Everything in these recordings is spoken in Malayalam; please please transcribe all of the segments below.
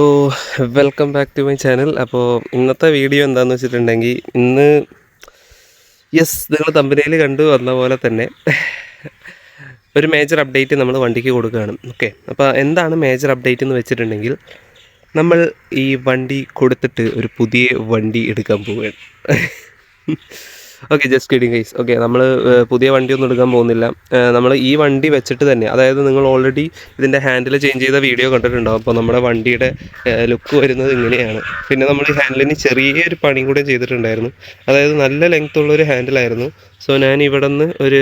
Oh welcome back to my channel അപ്പോൾ ഇന്നത്തെ വീഡിയോ എന്താണെന്ന് വെച്ചിട്ടുണ്ടെങ്കിൽ ഇന്ന് യെസ് നിങ്ങൾ തമ്പനയിൽ കണ്ടു വന്ന പോലെ തന്നെ ഒരു മേജർ അപ്ഡേറ്റ് നമ്മൾ വണ്ടിക്ക് കൊടുക്കുകയാണ്. ഓക്കെ അപ്പോൾ എന്താണ് മേജർ അപ്ഡേറ്റ് എന്ന് വെച്ചിട്ടുണ്ടെങ്കിൽ നമ്മൾ ഈ വണ്ടി കൊടുത്തിട്ട് ഒരു പുതിയ വണ്ടി എടുക്കാൻ പോവുകയാണ്. Okay just kidding guys okay നമ്മൾ പുതിയ വണ്ടി ഒന്നും എടുക്കാൻ പോകുന്നില്ല. നമ്മൾ ഈ വണ്ടി വെച്ചിട്ട് തന്നെ അതായത് നിങ്ങൾ ഓൾറെഡി ഇതിന്റെ ഹാൻഡിൽ ചേഞ്ച് ചെയ്ത വീഡിയോ കണ്ടിട്ടുണ്ടാവും. അപ്പോൾ നമ്മുടെ വണ്ടിയുടെ ലുക്ക് വരുന്നത് ഇങ്ങനെയാണ്. പിന്നെ നമ്മൾ ഈ ഹാൻഡിലിന് ചെറിയൊരു പണി കൂടെ ചെയ്തിട്ടുണ്ടായിരുന്നു. അതായത് നല്ല ലെങ്ത് ഉള്ളൊരു ഹാൻഡിലായിരുന്നു സോ ഞാൻ ഇവിടെ നിന്ന് ഒരു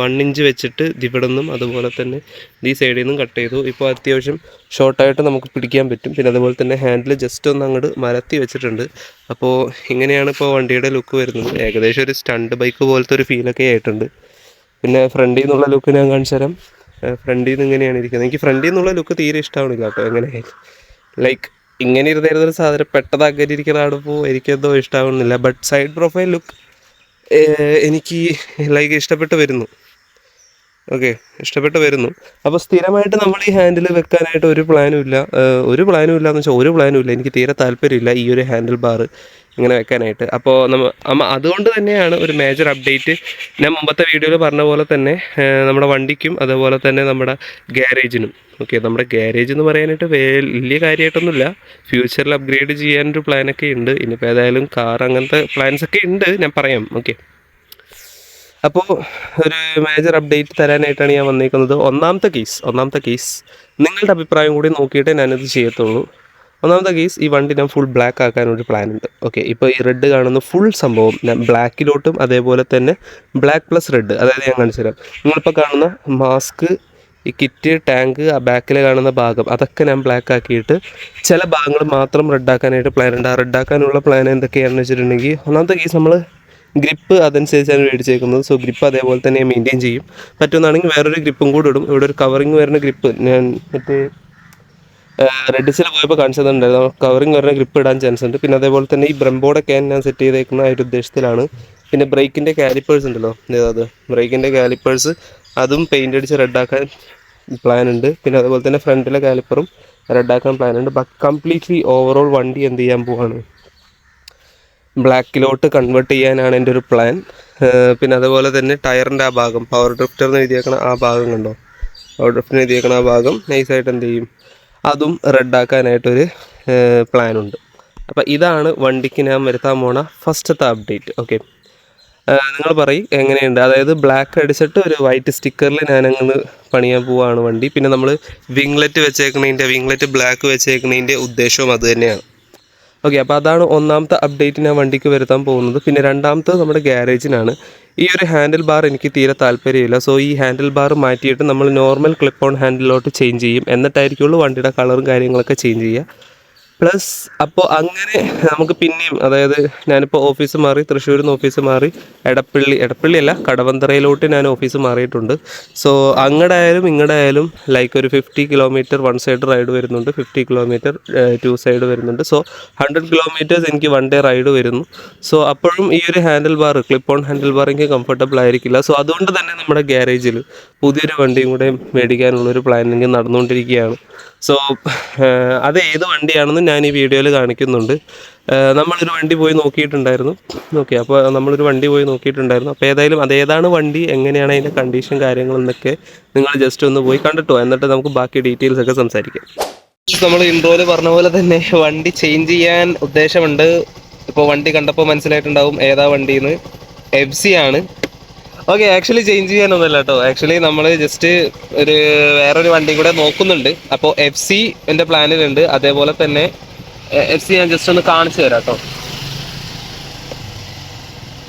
വൺ ഇഞ്ച് വെച്ചിട്ട് ഇവിടെ നിന്നും അതുപോലെ തന്നെ ഈ സൈഡിൽ നിന്നും കട്ട് ചെയ്തു. ഇപ്പോൾ അത്യാവശ്യം ഷോർട്ടായിട്ട് നമുക്ക് പിടിക്കാൻ പറ്റും. പിന്നെ അതുപോലെ തന്നെ ഹാൻഡിൽ ജസ്റ്റ് ഒന്ന് അങ്ങോട്ട് മരത്തി വെച്ചിട്ടുണ്ട്. അപ്പോൾ ഇങ്ങനെയാണ് ഇപ്പോൾ വണ്ടിയുടെ ലുക്ക് വരുന്നത്. ഏകദേശം ഒരു സ്റ്റണ്ട് ബൈക്ക് പോലത്തെ ഒരു ഫീലൊക്കെ ആയിട്ടുണ്ട്. പിന്നെ ഫ്രണ്ടിൽ നിന്നുള്ള ലുക്ക് ഞാൻ കാണിച്ചു തരാം. ഫ്രണ്ടിൽ നിന്ന് ഇങ്ങനെയാണ് ഇരിക്കുന്നത്. എനിക്ക് ഫ്രണ്ടിൽ നിന്നുള്ള ലുക്ക് തീരെ ഇഷ്ടമാണില്ല കേട്ടോ എങ്ങനെ ലൈക്ക് ഇങ്ങനെ ഇരുന്നിരുന്നൊരു സാധനം ഇരിക്കുന്ന കാണുമ്പോൾ എനിക്കെന്തോ ഇഷ്ടമാവുന്നില്ല ബട്ട് സൈഡ് പ്രൊഫൈൽ ലുക്ക് എനിക്ക് ലൈക്ക് ഇഷ്ടപ്പെട്ട് വരുന്നു. ഓക്കെ ഇഷ്ടപ്പെട്ട് വരുന്നു. അപ്പോൾ സ്ഥിരമായിട്ട് നമ്മൾ ഈ ഹാൻഡിൽ വെക്കാനായിട്ട് ഒരു പ്ലാനും ഇല്ല. ഒരു പ്ലാനും ഇല്ല എന്ന് വെച്ചാൽ ഒരു പ്ലാനും ഇല്ല. എനിക്ക് തീരെ താല്പര്യമില്ല ഈ ഒരു ഹാൻഡിൽ ബാർ ഇങ്ങനെ വെക്കാനായിട്ട്. അപ്പോൾ നമ്മൾ അതുകൊണ്ട് തന്നെയാണ് ഒരു മേജർ അപ്ഡേറ്റ് ഞാൻ മുമ്പത്തെ വീഡിയോയിൽ പറഞ്ഞ പോലെ തന്നെ നമ്മുടെ വണ്ടിക്കും അതുപോലെ തന്നെ നമ്മുടെ ഗ്യാരേജിനും ഓക്കെ നമ്മുടെ ഗ്യാരേജ് എന്ന് പറയാനായിട്ട് വലിയ കാര്യമായിട്ടൊന്നുമില്ല ഫ്യൂച്ചറിൽ അപ്ഗ്രേഡ് ചെയ്യാനൊരു പ്ലാനൊക്കെ ഉണ്ട്. ഇനിയിപ്പോൾ ഏതായാലും കാർ അങ്ങനത്തെ പ്ലാൻസ് ഒക്കെ ഉണ്ട് ഞാൻ പറയാം. ഓക്കെ അപ്പോൾ ഒരു മേജർ അപ്ഡേറ്റ് തരാനായിട്ടാണ് ഞാൻ വന്നിരിക്കുന്നത് ഒന്നാമത്തെ കേസ് ഒന്നാമത്തെ കേസ് നിങ്ങളുടെ അഭിപ്രായം കൂടി നോക്കിയിട്ടേ ഞാനിത് ചെയ്യത്തുള്ളൂ. ഒന്നാമത്തെ കേസ് ഈ വണ്ടി ഞാൻ ഫുൾ ബ്ലാക്ക് ആക്കാനൊരു പ്ലാൻ ഉണ്ട്. ഓക്കെ ഇപ്പോൾ ഈ റെഡ് കാണുന്ന ഫുൾ സംഭവം ഞാൻ ബ്ലാക്കിലോട്ടും അതേപോലെ തന്നെ ബ്ലാക്ക് പ്ലസ് റെഡ് അതായത് ഞാൻ കാണിച്ചു തരാം. നിങ്ങളിപ്പോൾ കാണുന്ന മാസ്ക് ഈ കിറ്റ് ടാങ്ക് ആ ബാക്കിൽ കാണുന്ന ഭാഗം അതൊക്കെ ഞാൻ ബ്ലാക്ക് ആക്കിയിട്ട് ചില ഭാഗങ്ങൾ മാത്രം റെഡാക്കാനായിട്ട് പ്ലാൻ ഉണ്ട്. ആ റെഡാക്കാനുള്ള പ്ലാൻ എന്തൊക്കെയാണെന്ന് വെച്ചിട്ടുണ്ടെങ്കിൽ ഒന്നാമത്തെ കേസ് നമ്മൾ ഗ്രിപ്പ് അതനുസരിച്ചാണ് മേടിച്ചേക്കുന്നത്. സോ ഗ്രിപ്പ് അതേപോലെ തന്നെ മെയിന്റെയിൻ ചെയ്യും. പറ്റുന്നതാണെങ്കിൽ വേറൊരു ഗ്രിപ്പും കൂടി ഇടും. ഇവിടെ ഒരു കവറിങ് വരുന്ന ഗ്രിപ്പ് ഞാൻ മറ്റേ റെഡിസിൽ പോയപ്പോൾ കാണിച്ചതുണ്ടായിരുന്നു കവറിങ് വരുന്ന ഗ്രിപ്പ് ഇടാൻ ചാൻസ് ഉണ്ട്. പിന്നെ അതേപോലെ തന്നെ ഈ ബ്രംബോടെ ക്യാൻ ഞാൻ സെറ്റ് ചെയ്തേക്കുന്ന ആ ഒരു ഉദ്ദേശത്തിലാണ്. പിന്നെ ബ്രേക്കിന്റെ കാലിപ്പേഴ്സ് ഉണ്ടല്ലോ. അത്. ബ്രേക്കിന്റെ കാലിപ്പേഴ്സ് അതും പെയിന്റ് അടിച്ച് റെഡാക്കാൻ പ്ലാൻ ഉണ്ട്. പിന്നെ അതുപോലെ തന്നെ ഫ്രണ്ടിലെ കാലിപ്പറും റെഡാക്കാൻ പ്ലാൻ ഉണ്ട്. കംപ്ലീറ്റ്ലി ഓവറോൾ വണ്ടി എന്ത് ചെയ്യാൻ പോവാണ്? ബ്ലാക്കിലോട്ട് കൺവേർട്ട് ചെയ്യാനാണ് എന്റെ ഒരു പ്ലാൻ പിന്നെ അതുപോലെ തന്നെ ടയറിന്റെ ആ ഭാഗം. പവർ ഡ്രിഫ്റ്റർ എന്ന് എഴുതിയേക്കണ ആ ഭാഗം കണ്ടോ? പവർ ഡ്രിഫ്റ്റിന് എഴുതിയേക്കണ ആ ഭാഗം. നൈസായിട്ട് എന്ത് ചെയ്യും? അതും റെഡാക്കാനായിട്ടൊരു പ്ലാനുണ്ട്. അപ്പോൾ ഇതാണ് വണ്ടിക്ക് ഞാൻ വരുത്താൻ പോണ ഫസ്റ്റത്തെ അപ്ഡേറ്റ്. ഓക്കെ. നിങ്ങൾ പറയും എങ്ങനെയുണ്ട്? അതായത് ബ്ലാക്ക് അടിച്ചിട്ട് ഒരു വൈറ്റ് സ്റ്റിക്കറിൽ ഞാൻ അങ്ങ് പണിയാൻ പോവാണ് വണ്ടി. പിന്നെ നമ്മൾ വിംഗ്ലെറ്റ് വെച്ചേക്കുന്നതിന്റെ വിംഗ്ലെറ്റ് ബ്ലാക്ക് വെച്ചേക്കുന്നതിന്റെ ഉദ്ദേശവും അത് തന്നെയാണ്. ഓക്കെ അപ്പോൾ അതാണ് ഒന്നാമത്തെ അപ്ഡേറ്റ് ഞാൻ വണ്ടിക്ക് വരുത്താൻ പോകുന്നത്. പിന്നെ രണ്ടാമത്തെ നമ്മുടെ ഗ്യാരേജിനാണ് ഈ ഒരു ഹാൻഡിൽ ബാർ എനിക്ക് തീരെ താല്പര്യമില്ല. സോ ഈ ഹാൻഡിൽ ബാർ മാറ്റിയിട്ട് നമ്മൾ നോർമൽ ക്ലിപ്പ് ഓൺ ഹാൻഡിലോട്ട് ചേഞ്ച് ചെയ്യും. എന്നിട്ടായിരിക്കുള്ളൂ വണ്ടിയുടെ കളറും കാര്യങ്ങളൊക്കെ ചേഞ്ച് ചെയ്യുക. പ്ലസ് അപ്പോൾ അങ്ങനെ നമുക്ക് പിന്നെയും അതായത് ഞാനിപ്പോൾ ഓഫീസ് മാറി തൃശ്ശൂരിൽ നിന്ന് ഓഫീസ് മാറി എടപ്പള്ളി എടപ്പള്ളി അല്ല കടവന്തറയിലോട്ട് ഞാൻ ഓഫീസ് മാറിയിട്ടുണ്ട്. സോ അങ്ങടെ ആയാലും ഇങ്ങടെ ആയാലും ലൈക്ക് ഒരു fifty kilometre one side ride വരുന്നുണ്ട് ഫിഫ്റ്റി കിലോമീറ്റർ ടു സൈഡ് വരുന്നുണ്ട്. സോ ഹൺഡ്രഡ് കിലോമീറ്റേഴ്സ് എനിക്ക് വൺ ഡേ റൈഡ് വരുന്നു. സോ അപ്പോഴും ഈ ഒരു handle bar clip on handle bar എനിക്ക് കംഫർട്ടബിൾ ആയിരിക്കില്ല. സോ അതുകൊണ്ട് തന്നെ നമ്മുടെ ഗ്യാരേജിൽ പുതിയൊരു വണ്ടിയും കൂടെ മേടിക്കാനുള്ളൊരു പ്ലാനിങ് നടന്നുകൊണ്ടിരിക്കുകയാണ്. സോ അത് ഏത് വണ്ടിയാണെന്ന് ഞാൻ ഈ വീഡിയോയിൽ കാണിക്കുന്നുണ്ട്. നമ്മളൊരു വണ്ടി പോയി നോക്കിയിട്ടുണ്ടായിരുന്നു. ഓക്കെ അപ്പോൾ നമ്മളൊരു വണ്ടി പോയി നോക്കിയിട്ടുണ്ടായിരുന്നു. അപ്പോൾ ഏതായാലും അതേതാണ് വണ്ടി എങ്ങനെയാണ് അതിന്റെ കണ്ടീഷൻ കാര്യങ്ങളെന്നൊക്കെ നിങ്ങൾ ജസ്റ്റ് ഒന്ന് പോയി കണ്ടിട്ടോ. എന്നിട്ട് നമുക്ക് ബാക്കി ഡീറ്റെയിൽസ് ഒക്കെ സംസാരിക്കാം. നമ്മൾ ഇൻട്രോയിൽ പറഞ്ഞ പോലെ തന്നെ വണ്ടി ചേഞ്ച് ചെയ്യാൻ ഉദ്ദേശമുണ്ട്. ഇപ്പോൾ വണ്ടി കണ്ടപ്പോൾ മനസ്സിലായിട്ടുണ്ടാവും ഏതാ വണ്ടിന്ന്. എഫ് സി ആണ്. ഓക്കെ ആക്ച്വലി ചേഞ്ച് ചെയ്യാനൊന്നുമില്ല കേട്ടോ. ആക്ച്വലി നമ്മൾ ജസ്റ്റ് ഒരു വേറൊരു വണ്ടി കൂടെ നോക്കുന്നുണ്ട്. അപ്പോൾ എഫ് സി എന്റെ പ്ലാനിലുണ്ട് അതേപോലെ തന്നെ എഫ് സി ഞാൻ ജസ്റ്റ് ഒന്ന് കാണിച്ചു തരാം കേട്ടോ.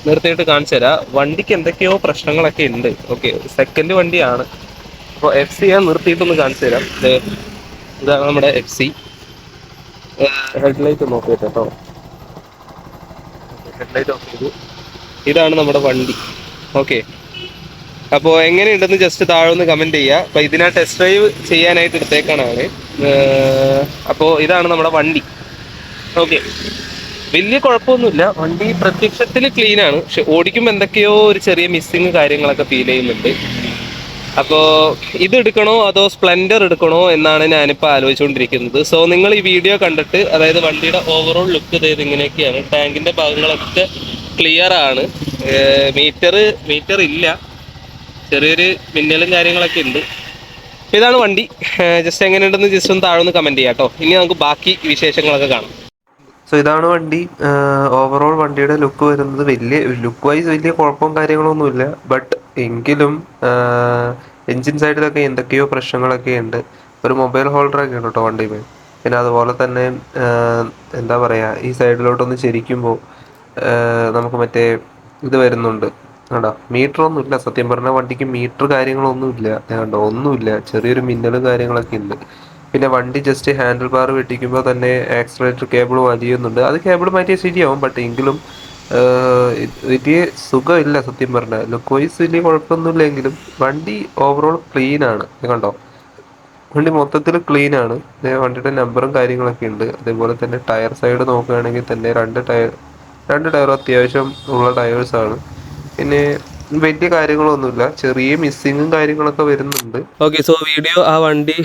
നിർത്തിയിട്ട് കാണിച്ചു തരാം. വണ്ടിക്ക് എന്തൊക്കെയോ പ്രശ്നങ്ങളൊക്കെ ഉണ്ട്. ഓക്കെ സെക്കൻഡ് വണ്ടിയാണ്. അപ്പോൾ എഫ് സി ഞാൻ നിർത്തിയിട്ടൊന്ന് കാണിച്ചു തരാം. ഇതാണ് നമ്മുടെ എഫ് സി ഹെഡ്ലൈറ്റ് നോക്കിയിട്ട് കേട്ടോ. ഹെഡ്ലൈറ്റ് ഓഫ് ചെയ്തു. ഇതാണ് നമ്മുടെ വണ്ടി. ഓക്കെ അപ്പോൾ എങ്ങനെയുണ്ടെന്ന് ജസ്റ്റ് താഴെ ഒന്ന് കമന്റ് ചെയ്യുക അപ്പോൾ ഇതിനാ ടെസ്റ്റ് ഡ്രൈവ് ചെയ്യാനായിട്ട് എടുത്തേക്കാനാണ് അപ്പോൾ ഇതാണ് നമ്മുടെ വണ്ടി. ഓക്കെ വലിയ കുഴപ്പമൊന്നുമില്ല. വണ്ടി പ്രത്യക്ഷത്തിൽ ക്ലീൻ ആണ്. പക്ഷെ ഓടിക്കുമ്പോൾ എന്തൊക്കെയോ ഒരു ചെറിയ മിസ്സിങ് കാര്യങ്ങളൊക്കെ ഫീൽ ചെയ്യുന്നുണ്ട്. അപ്പോൾ ഇത് എടുക്കണോ അതോ സ്പ്ലെൻഡർ എടുക്കണോ എന്നാണ് ഞാനിപ്പോൾ ആലോചിച്ചുകൊണ്ടിരിക്കുന്നത്. സോ നിങ്ങൾ ഈ വീഡിയോ കണ്ടിട്ട് അതായത് വണ്ടിയുടെ ഓവറോൾ ലുക്ക് ചെയ്ത് ഇങ്ങനെയൊക്കെയാണ്. ടാങ്കിന്റെ ഭാഗങ്ങളൊക്കെ ക്ലിയർ ആണ്. മീറ്റർ മീറ്റർ ഇല്ല ചെറിയൊരു മിന്നലും കാര്യങ്ങളൊക്കെ ഉണ്ട്. ഇതാണ് വണ്ടി. ജസ്റ്റ് എങ്ങനെ ഉണ്ടെന്ന് ജസ്റ്റ് ഒന്ന് താഴെ ഒന്ന് കമന്റ് ചെയ്യാം കേട്ടോ ഇനി നമുക്ക് ബാക്കി വിശേഷങ്ങളൊക്കെ കാണാം. സോ ഇതാണ് വണ്ടി. ഓവറോൾ വണ്ടിയുടെ ലുക്ക് വരുന്നത് വലിയ ലുക്ക് വൈസ് വലിയ കുഴപ്പവും കാര്യങ്ങളൊന്നുമില്ല. ബട്ട് എങ്കിലും എൻജിൻ സൈഡിലൊക്കെ എന്തൊക്കെയോ പ്രശ്നങ്ങളൊക്കെ ഉണ്ട്. ഒരു മൊബൈൽ ഹോൾഡറൊക്കെ ഉണ്ട് കേട്ടോ വണ്ടിയിൽ പിന്നെ അതുപോലെ തന്നെ എന്താ പറയുക ഈ സൈഡിലോട്ടൊന്ന് ചരിക്കുമ്പോൾ നമുക്ക് മറ്റേ ഇത് വരുന്നുണ്ട്. കണ്ടോ? മീറ്റർ ഒന്നുമില്ല സത്യം പറഞ്ഞാൽ വണ്ടിക്ക് മീറ്റർ കാര്യങ്ങളൊന്നും ഇല്ല. കണ്ടോ? ഒന്നുമില്ല ചെറിയൊരു മിന്നൽ കാര്യങ്ങളൊക്കെ ഉണ്ട് പിന്നെ വണ്ടി ജസ്റ്റ് ഹാൻഡിൽ ബാർ വെട്ടിക്കുമ്പോൾ തന്നെ ആക്സിലേറ്റർ കേബിൾ വലിയുന്നുണ്ട്. അത് കേബിൾ മാറ്റിയ ശരിയാവും. ബട്ട് എങ്കിലും വലിയ സുഖമില്ല സത്യം പറഞ്ഞാൽ ലുക്ക് വൈസ് വലിയ കുഴപ്പമൊന്നുമില്ലെങ്കിലും വണ്ടി ഓവറോൾ ക്ലീൻ ആണ്. കണ്ടോ? വണ്ടി മൊത്തത്തിൽ ക്ലീൻ ആണ്. വണ്ടിയുടെ നമ്പറും കാര്യങ്ങളൊക്കെ ഉണ്ട് അതേപോലെ തന്നെ ടയർ സൈഡ് നോക്കുകയാണെങ്കിൽ തന്നെ രണ്ട് ടയർ രണ്ട് ടയർ അത്യാവശ്യം ഉള്ള ടയേഴ്സ് ആണ്. പിന്നെ വലിയ കാര്യങ്ങളൊന്നുമില്ല. ചെറിയ മിസ്സിങ്ങും കാര്യങ്ങളൊക്കെ വരുന്നുണ്ട്. ഓക്കെ സോ വീഡിയോ ആ വണ്ടി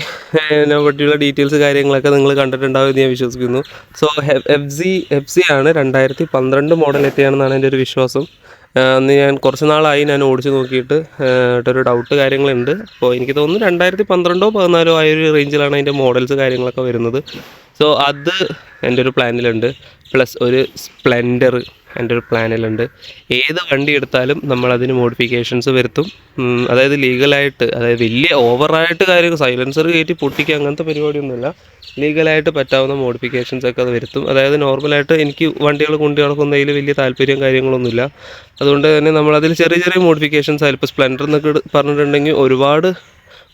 പറ്റിയുള്ള ഡീറ്റെയിൽസ് കാര്യങ്ങളൊക്കെ നിങ്ങൾ കണ്ടിട്ടുണ്ടാവും എന്ന് ഞാൻ വിശ്വസിക്കുന്നു. So F C F C ആണ് രണ്ടായിരത്തി പന്ത്രണ്ട് മോഡൽ എത്തിയാണെന്നാണ് എന്റെ ഒരു വിശ്വാസം. അന്ന് ഞാൻ കുറച്ച് നാളായി ഞാൻ ഓടിച്ചു നോക്കിയിട്ട് ഒരു ഡൗട്ട് കാര്യങ്ങളുണ്ട്. അപ്പോൾ എനിക്ക് തോന്നുന്നു രണ്ടായിരത്തി പന്ത്രണ്ടോ പതിനാലോ ആയ ഒരു റേഞ്ചിലാണ് അതിന്റെ മോഡൽസ് കാര്യങ്ങളൊക്കെ വരുന്നത്. സോ അത് എന്റെ ഒരു പ്ലാനിലുണ്ട് പ്ലസ് ഒരു സ്പ്ലെൻഡർ എന്റെ ഒരു പ്ലാനിലുണ്ട്. ഏത് വണ്ടി എടുത്താലും നമ്മൾ അതിന് മോഡിഫിക്കേഷൻസ് വരുത്തും അതായത് ലീഗലായിട്ട് അതായത് വലിയ ഓവറായിട്ട് കാര്യം സൈലൻസർ കയറ്റി പൊട്ടിക്കുക അങ്ങനത്തെ പരിപാടിയൊന്നുമില്ല. ലീഗലായിട്ട് പറ്റാവുന്ന മോഡിഫിക്കേഷൻസ് ഒക്കെ അത് വരുത്തും. അതായത് നോർമലായിട്ട് എനിക്ക് വണ്ടികൾ കൊണ്ടു നടക്കുന്നതിൽ വലിയ താല്പര്യം കാര്യങ്ങളൊന്നുമില്ല. അതുകൊണ്ട് തന്നെ നമ്മളതിൽ ചെറിയ ചെറിയ മോഡിഫിക്കേഷൻസ് ആയാലും ഇപ്പോൾ സ്പ്ലെൻഡർ എന്നൊക്കെ പറഞ്ഞിട്ടുണ്ടെങ്കിൽ ഒരുപാട്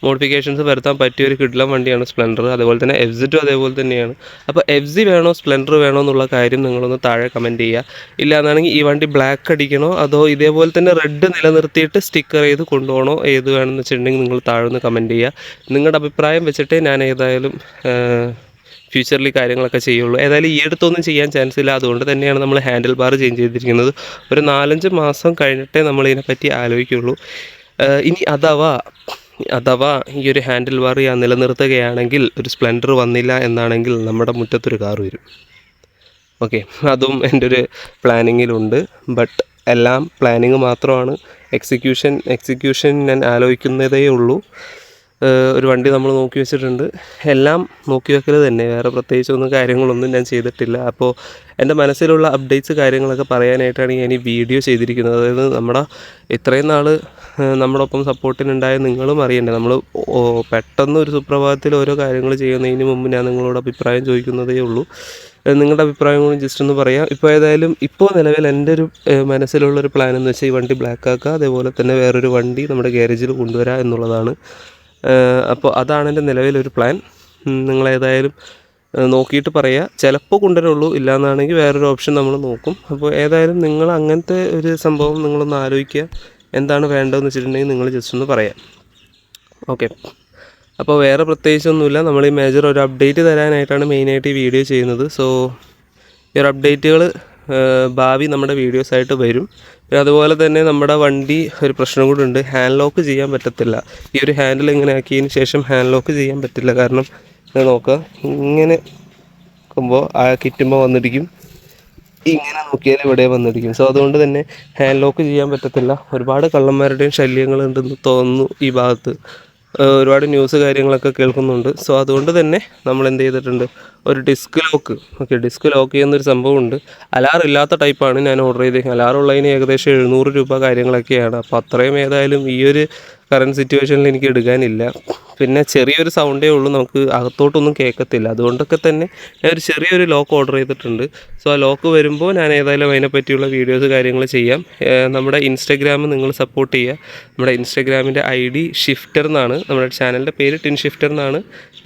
മോഡിഫിക്കേഷൻസ് വരുത്താൻ പറ്റിയ ഒരു കിഡ്ലം വണ്ടിയാണ് സ്പ്ലെൻഡർ അതുപോലെ തന്നെ എഫ് സിറ്റും അതേപോലെ തന്നെയാണ്. അപ്പോൾ എഫ് സി വേണോ സ്പ്ലെൻഡർ വേണോ എന്നുള്ള കാര്യം നിങ്ങളൊന്ന് താഴെ കമന്റ് ചെയ്യുക. ഇല്ല എന്നാണെങ്കിൽ ഈ വണ്ടി ബ്ലാക്ക് അടിക്കണോ അതോ ഇതേപോലെ തന്നെ റെഡ് നിലനിർത്തിയിട്ട് സ്റ്റിക്കർ ചെയ്ത് കൊണ്ടുപോകണോ ഏത് വേണമെന്ന് വെച്ചിട്ടുണ്ടെങ്കിൽ നിങ്ങൾ താഴെ ഒന്ന് കമന്റ് ചെയ്യുക. നിങ്ങളുടെ അഭിപ്രായം വെച്ചിട്ട് ഞാൻ ഏതായാലും ഫ്യൂച്ചറിൽ കാര്യങ്ങളൊക്കെ ചെയ്യുള്ളൂ. ഏതായാലും ഈ അടുത്തൊന്നും ചെയ്യാൻ ചാൻസ് ഇല്ല. അതുകൊണ്ട് തന്നെയാണ് നമ്മൾ ഹാൻഡിൽ ബാർ ചേഞ്ച് ചെയ്തിരിക്കുന്നത്. ഒരു നാലഞ്ച് മാസം കഴിഞ്ഞിട്ടേ നമ്മൾ ഇതിനെപ്പറ്റി ആലോചിക്കുള്ളൂ. ഇനി അഥവാ അഥവാ ഈ ഒരു ഹാൻഡിൽ ബാർ നിലനിർത്തുകയാണെങ്കിൽ ഒരു സ്പ്ലെൻഡർ വന്നില്ല എന്നാണെങ്കിൽ നമ്മുടെ മുറ്റത്തൊരു കാർ വരും. ഓക്കെ അതും എന്റെ ഒരു പ്ലാനിങ്ങിലുണ്ട് ബട്ട് എല്ലാം പ്ലാനിങ് മാത്രമാണ്. എക്സിക്യൂഷൻ എക്സിക്യൂഷൻ ഞാൻ ആലോചിക്കുന്നതേ ഉള്ളൂ. ഒരു വണ്ടി നമ്മൾ നോക്കി വെച്ചിട്ടുണ്ട്. എല്ലാം നോക്കി വെക്കൽ തന്നെ. വേറെ പ്രത്യേകിച്ചൊന്നും കാര്യങ്ങളൊന്നും ഞാൻ ചെയ്തിട്ടില്ല. അപ്പോൾ എന്റെ മനസ്സിലുള്ള അപ്ഡേറ്റ്സ് കാര്യങ്ങളൊക്കെ പറയാനായിട്ടാണ് ഞാൻ ഈ വീഡിയോ ചെയ്തിരിക്കുന്നത്. അതായത് നമ്മുടെ ഇത്രയും നാൾ നമ്മുടെ ഒപ്പം സപ്പോർട്ടിനുണ്ടായ നിങ്ങളും അറിയണ്ടേ. നമ്മൾ പെട്ടെന്ന് ഒരു സുപ്രഭാതത്തിൽ ഓരോ കാര്യങ്ങൾ ചെയ്യുന്നതിന് മുമ്പ് ഞാൻ നിങ്ങളോട് അഭിപ്രായം ചോദിക്കുന്നതേ ഉള്ളൂ. നിങ്ങളുടെ അഭിപ്രായം കൂടി ജസ്റ്റ് ഒന്ന് പറയാം. ഇപ്പോൾ ഏതായാലും ഇപ്പോൾ നിലവിൽ എന്റെ ഒരു മനസ്സിലുള്ളൊരു പ്ലാൻ എന്ന് വെച്ചാൽ ഈ വണ്ടി ബ്ലാക്ക് ആക്കുക. അതേപോലെ തന്നെ വേറൊരു വണ്ടി നമ്മുടെ ഗാരേജിൽ കൊണ്ടുവരാം എന്നുള്ളതാണ്. അപ്പോൾ അതാണ് എന്റെ നിലവിലൊരു പ്ലാൻ നിങ്ങളേതായാലും നോക്കിയിട്ട് പറയുക ചിലപ്പോൾ കൊണ്ടുവരുള്ളൂ. ഇല്ലയെന്നാണെങ്കിൽ വേറൊരു ഓപ്ഷൻ നമ്മൾ നോക്കും. അപ്പോൾ ഏതായാലും നിങ്ങൾ അങ്ങനത്തെ ഒരു സംഭവം നിങ്ങളൊന്ന് ആലോചിക്കുക എന്താണ് വേണ്ടതെന്ന് വെച്ചിട്ടുണ്ടെങ്കിൽ നിങ്ങൾ ജസ്റ്റ് ഒന്ന് പറയാം. ഓക്കെ അപ്പോൾ വേറെ പ്രത്യേകിച്ചൊന്നുമില്ല. നമ്മൾ ഈ മേജർ ഒരു അപ്ഡേറ്റ് തരാനായിട്ടാണ് മെയിനായിട്ട് ഈ വീഡിയോ ചെയ്യുന്നത്. സോ ഈ ഒരു അപ്ഡേറ്റുകൾ ഭാവി നമ്മുടെ വീഡിയോസായിട്ട് വരും. അതുപോലെ തന്നെ നമ്മുടെ വണ്ടി ഒരു പ്രശ്നം കൂടെ ഉണ്ട്. ഹാൻഡ് ലോക്ക് ചെയ്യാൻ പറ്റത്തില്ല. ഈ ഒരു ഹാൻഡിൽ ഇങ്ങനെ ആക്കിയതിന് ശേഷം ഹാൻഡ് ലോക്ക് ചെയ്യാൻ പറ്റില്ല. കാരണം ഇത് നോക്കുക. ഇങ്ങനെ നോക്കുമ്പോൾ ആ കിറ്റുമ്പോൾ വന്നിരിക്കും. ഇങ്ങനെ നോക്കിയാൽ ഇവിടെ വന്നിരിക്കും. സോ അതുകൊണ്ട് തന്നെ ഹാൻഡ് ലോക്ക് ചെയ്യാൻ പറ്റത്തില്ല. ഒരുപാട് കള്ളന്മാരുടെയും ശല്യങ്ങൾ ഉണ്ടെന്ന് തോന്നുന്നു ഈ ഭാഗത്ത്. ഒരുപാട് ന്യൂസ് കാര്യങ്ങളൊക്കെ കേൾക്കുന്നുണ്ട്. സോ അതുകൊണ്ട് തന്നെ നമ്മൾ എന്ത് ചെയ്തിട്ടുണ്ട്? ഒരു disc lock okay disc lock ചെയ്യുന്നൊരു സംഭവമുണ്ട്. അലാർ ഇല്ലാത്ത ടൈപ്പാണ് ഞാൻ ഓർഡർ ചെയ്തേക്കുന്നത്. അലാർ ഉള്ളതിന് ഏകദേശം എഴുന്നൂറ് രൂപ കാര്യങ്ങളൊക്കെയാണ്. അപ്പോൾ അത്രയും ഏതായാലും ഈ ഒരു കറണ്ട് സിറ്റുവേഷനിൽ എനിക്ക് എടുക്കാനില്ല. പിന്നെ ചെറിയൊരു സൗണ്ടേ ഉള്ളൂ. നമുക്ക് അകത്തോട്ടൊന്നും കേൾക്കത്തില്ല. അതുകൊണ്ടൊക്കെ തന്നെ ഞാൻ ഒരു ചെറിയൊരു ലോക്ക് ഓർഡർ ചെയ്തിട്ടുണ്ട്. സോ ആ ലോക്ക് വരുമ്പോൾ ഞാൻ ഏതായാലും അതിനെപ്പറ്റിയുള്ള വീഡിയോസ് കാര്യങ്ങൾ ചെയ്യാം. നമ്മുടെ ഇൻസ്റ്റഗ്രാം നിങ്ങൾ സപ്പോർട്ട് ചെയ്യുക. നമ്മുടെ ഇൻസ്റ്റഗ്രാമിന്റെ ഐ ഡി ഷിഫ്റ്റർ എന്നാണ്. നമ്മുടെ ചാനലിന്റെ പേര് ടിൻ ഷിഫ്റ്റർ എന്നാണ്.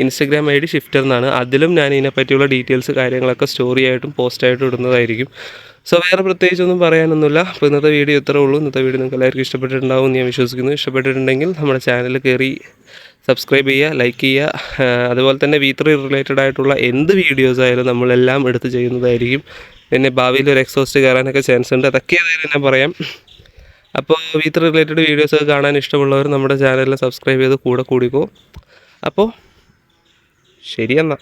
ഇൻസ്റ്റഗ്രാം ഐ ഡി ഷിഫ്റ്റർ എന്നാണ്. അതിലും ഞാൻ ഇതിനെ പറ്റിയുള്ള ഡീറ്റെയിൽസ് കാര്യങ്ങളൊക്കെ സ്റ്റോറി ആയിട്ടും പോസ്റ്റായിട്ടും ഇടുന്നതായിരിക്കും. സോ വേറെ പ്രത്യേകിച്ചൊന്നും പറയാനൊന്നുമില്ല. അപ്പോൾ ഇന്നത്തെ വീഡിയോ ഇത്രേ ഉള്ളൂ. ഇന്നത്തെ വീഡിയോ നിങ്ങൾക്ക് എല്ലാവർക്കും ഇഷ്ടപ്പെട്ടിട്ടുണ്ടാവും എന്ന് ഞാൻ വിശ്വസിക്കുന്നു. ഇഷ്ടപ്പെട്ടിട്ടുണ്ടെങ്കിൽ നമ്മുടെ ചാനൽ കയറി സബ്സ്ക്രൈബ് ചെയ്യുക ലൈക്ക് ചെയ്യുക. അതുപോലെ തന്നെ വി ത്രീ റിലേറ്റഡ് ആയിട്ടുള്ള എന്ത് വീഡിയോസ് ആയാലും നമ്മളെല്ലാം എടുത്ത് ചെയ്യുന്നതായിരിക്കും. പിന്നെ ഭാവിയിൽ ഒരു എക്സോസ്റ്റ് കയറാനൊക്കെ ചാൻസ് ഉണ്ട്. അതൊക്കെ ഏതായാലും ഞാൻ പറയാം. അപ്പോൾ വി ത്രീ റിലേറ്റഡ് വീഡിയോസ് കാണാൻ ഇഷ്ടമുള്ളവർ നമ്മുടെ ചാനലിൽ സബ്സ്ക്രൈബ് ചെയ്ത് കൂടെ കൂടിക്കോ. അപ്പോൾ ശരി എന്നാൽ